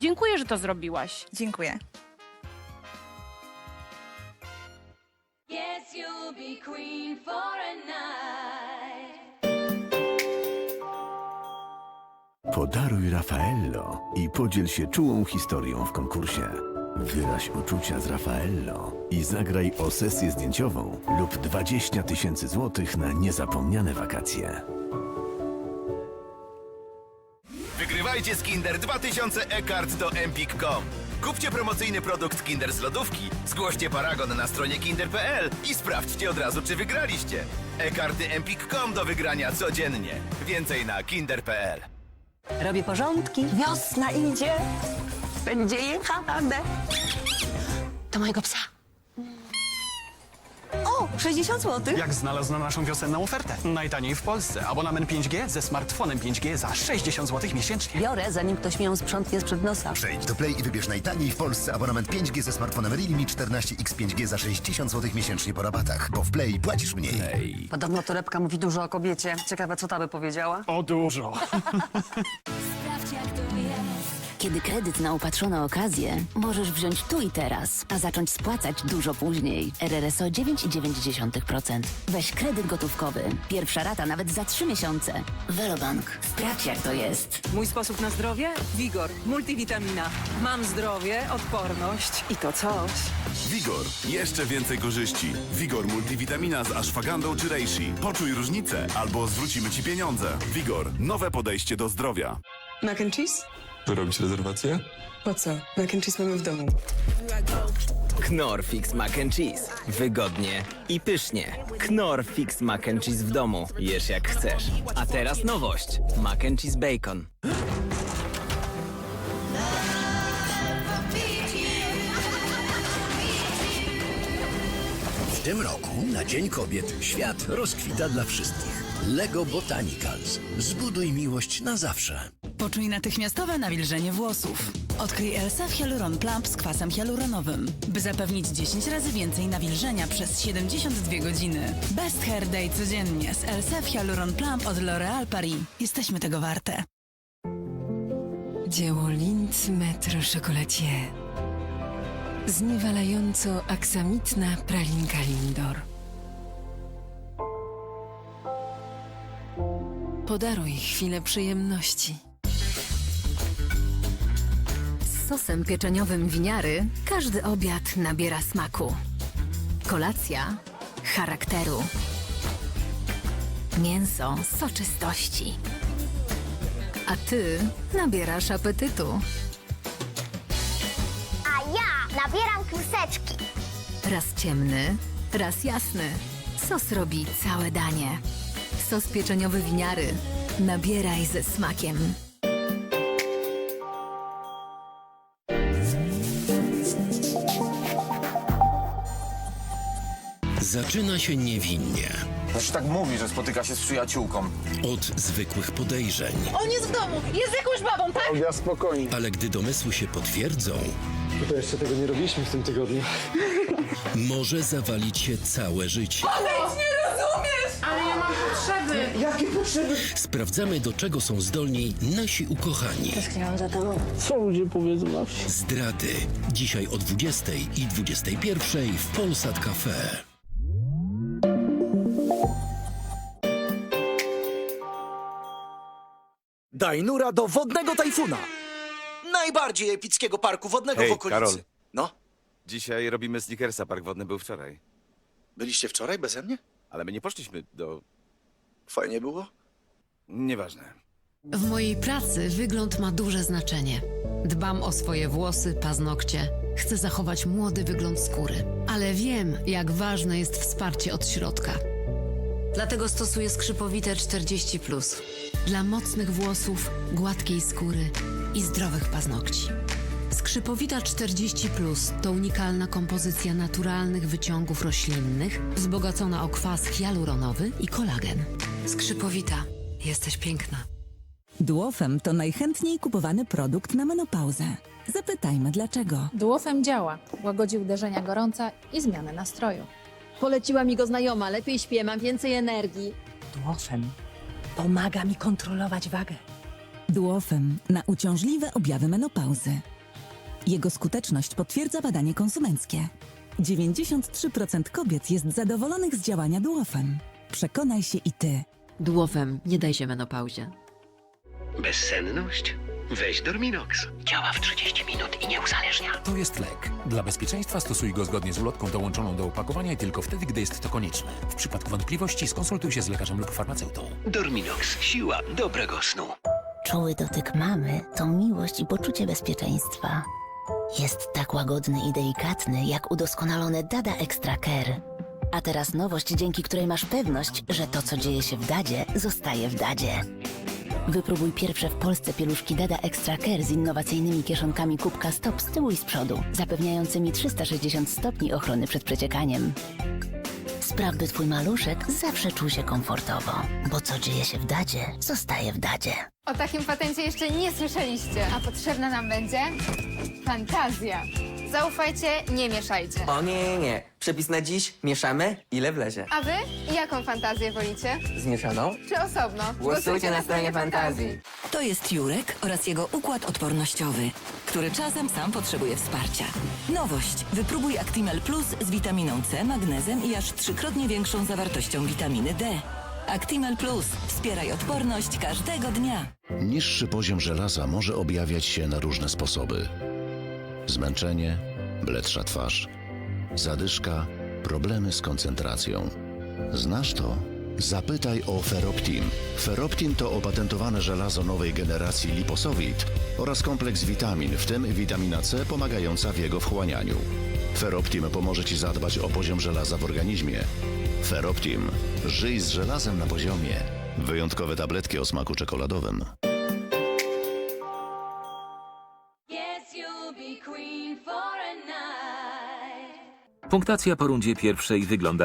Dziękuję, że to zrobiłaś. Dziękuję. Yes, you'll be queen for a night. Podaruj Raffaello i podziel się czułą historią w konkursie. Wyraź uczucia z Raffaello i zagraj o sesję zdjęciową lub 20 tysięcy złotych na niezapomniane wakacje. Wygrywajcie z Kinder 2000 e-kart do empik.com. Kupcie promocyjny produkt Kinder z lodówki, zgłoście paragon na stronie kinder.pl i sprawdźcie od razu, czy wygraliście. E-karty empik.com do wygrania codziennie. Więcej na kinder.pl. Robię porządki. Wiosna idzie. Będzie jechane. Do mojego psa. O, 60 zł. Jak znalazł na naszą wiosenną ofertę? Najtaniej w Polsce. Abonament 5G ze smartfonem 5G za 60 zł miesięcznie. Biorę, zanim ktoś mi ją sprzątnie sprzed nosa. Przejdź do Play i wybierz najtaniej w Polsce abonament 5G ze smartfonem Realme 14X 5G za 60 zł miesięcznie po rabatach, bo w Play płacisz mniej. Podobno torebka mówi dużo o kobiecie. Ciekawe, co ta by powiedziała. O dużo. Kiedy kredyt na opatrzone okazje możesz wziąć tu i teraz, a zacząć spłacać dużo później. RRSO 9,9%. Weź kredyt gotówkowy. Pierwsza rata nawet za 3 miesiące. Velobank. Sprawdź jak to jest. Mój sposób na zdrowie? Wigor, multivitamina. Mam zdrowie, odporność i to coś. Wigor. Jeszcze więcej korzyści. Wigor multivitamina z ashwagandą czy reishi. Poczuj różnicę albo zwrócimy Ci pieniądze. Wigor. Nowe podejście do zdrowia. Mac and cheese? Robić rezerwację? Po co? Mac and cheese mamy w domu. Knorfix Mac and Cheese. Wygodnie i pysznie. Knorfix Mac and Cheese w domu. Jesz jak chcesz. A teraz nowość. Mac and Cheese Bacon. W tym roku na Dzień Kobiet świat rozkwita dla wszystkich. Lego Botanicals. Zbuduj miłość na zawsze. Poczuj natychmiastowe nawilżenie włosów. Odkryj Elsa Hyaluron Plump z kwasem hialuronowym, by zapewnić 10 razy więcej nawilżenia przez 72 godziny. Best Hair Day codziennie z Elsa Hyaluron Plump od L'Oréal Paris. Jesteśmy tego warte. Dzieło Lindt Metro Chocolatier. Zniewalająco aksamitna pralinka Lindor. Podaruj chwilę przyjemności. Sosem pieczeniowym winiary każdy obiad nabiera smaku. Kolacja charakteru. Mięso soczystości. A ty nabierasz apetytu. A ja nabieram kluseczki. Raz ciemny, raz jasny. Sos robi całe danie. Sos pieczeniowy winiary. Nabieraj ze smakiem. Zaczyna się niewinnie. Też tak mówi, że spotyka się z przyjaciółką. Od zwykłych podejrzeń. On jest w domu, jest z jakąś babą, tak? Ja spokojnie. Ale gdy domysły się potwierdzą, To jeszcze tego nie robiliśmy w tym tygodniu. może zawalić się całe życie. Jakie potrzeby? Sprawdzamy, do czego są zdolni nasi ukochani. Co ludzie powiedzą na wsi? Zdrady. Dzisiaj o 20 i 21 w Polsat Cafe. Daj nura do wodnego tajfuna. Najbardziej epickiego parku wodnego Hej, w okolicy. Karol. No, Dzisiaj robimy sneakersa, park wodny był wczoraj. byliście wczoraj beze mnie? Ale my nie poszliśmy do... Fajnie było? Nieważne. W mojej pracy wygląd ma duże znaczenie. Dbam o swoje włosy, paznokcie. Chcę zachować młody wygląd skóry. Ale wiem, jak ważne jest wsparcie od środka. Dlatego stosuję skrzypowite 40. Dla mocnych włosów, gładkiej skóry i zdrowych paznokci. Skrzypowita 40 to unikalna kompozycja naturalnych wyciągów roślinnych, wzbogacona o kwas hialuronowy i kolagen. Skrzypowita, jesteś piękna. Duofem to najchętniej kupowany produkt na menopauzę. Zapytajmy dlaczego. Duofem działa. Łagodzi uderzenia gorąca i zmianę nastroju. Poleciła mi go znajoma, lepiej śpię, mam więcej energii. Duofem pomaga mi kontrolować wagę. Duofem na uciążliwe objawy menopauzy. Jego skuteczność potwierdza badanie konsumenckie. 93% kobiet jest zadowolonych z działania Duofem. Przekonaj się i ty. Duofem nie daj się menopauzie. Bezsenność? Weź Dorminox. Działa w 30 minut i nie uzależnia. To jest lek. Dla bezpieczeństwa stosuj go zgodnie z ulotką dołączoną do opakowania i tylko wtedy, gdy jest to konieczne. W przypadku wątpliwości skonsultuj się z lekarzem lub farmaceutą. Dorminox. Siła dobrego snu. Czuły dotyk mamy to miłość i poczucie bezpieczeństwa. Jest tak łagodny i delikatny, jak udoskonalone Dada Extra Care. A teraz nowość, dzięki której masz pewność, że to, co dzieje się w Dadzie, zostaje w Dadzie. Wypróbuj pierwsze w Polsce pieluszki Dada Extra Care z innowacyjnymi kieszonkami kubka stop z tyłu i z przodu, zapewniającymi 360 stopni ochrony przed przeciekaniem. Spraw, by twój maluszek zawsze czuł się komfortowo, bo co dzieje się w Dadzie, zostaje w Dadzie. O takim patencie jeszcze nie słyszeliście. A potrzebna nam będzie fantazja. Zaufajcie, nie mieszajcie. O nie, nie, nie. Przepis na dziś mieszamy, ile wlezie. A wy jaką fantazję wolicie? Zmieszaną? Czy osobno? To jest Jurek oraz jego układ odpornościowy, który czasem sam potrzebuje wsparcia. Nowość. Wypróbuj Actimel Plus z witaminą C, magnezem i aż trzykrotnie większą zawartością witaminy D. Actimel Plus. Wspieraj odporność każdego dnia. Niższy poziom żelaza może objawiać się na różne sposoby. Zmęczenie, bledsza twarz, zadyszka, problemy z koncentracją. Znasz to? Zapytaj o Feroptim. Feroptim to opatentowane żelazo nowej generacji liposowid oraz kompleks witamin, w tym witamina C pomagająca w jego wchłanianiu. Feroptim pomoże Ci zadbać o poziom żelaza w organizmie. Feroptim. Żyj z żelazem na poziomie. Wyjątkowe tabletki o smaku czekoladowym. Punktacja po rundzie pierwszej wygląda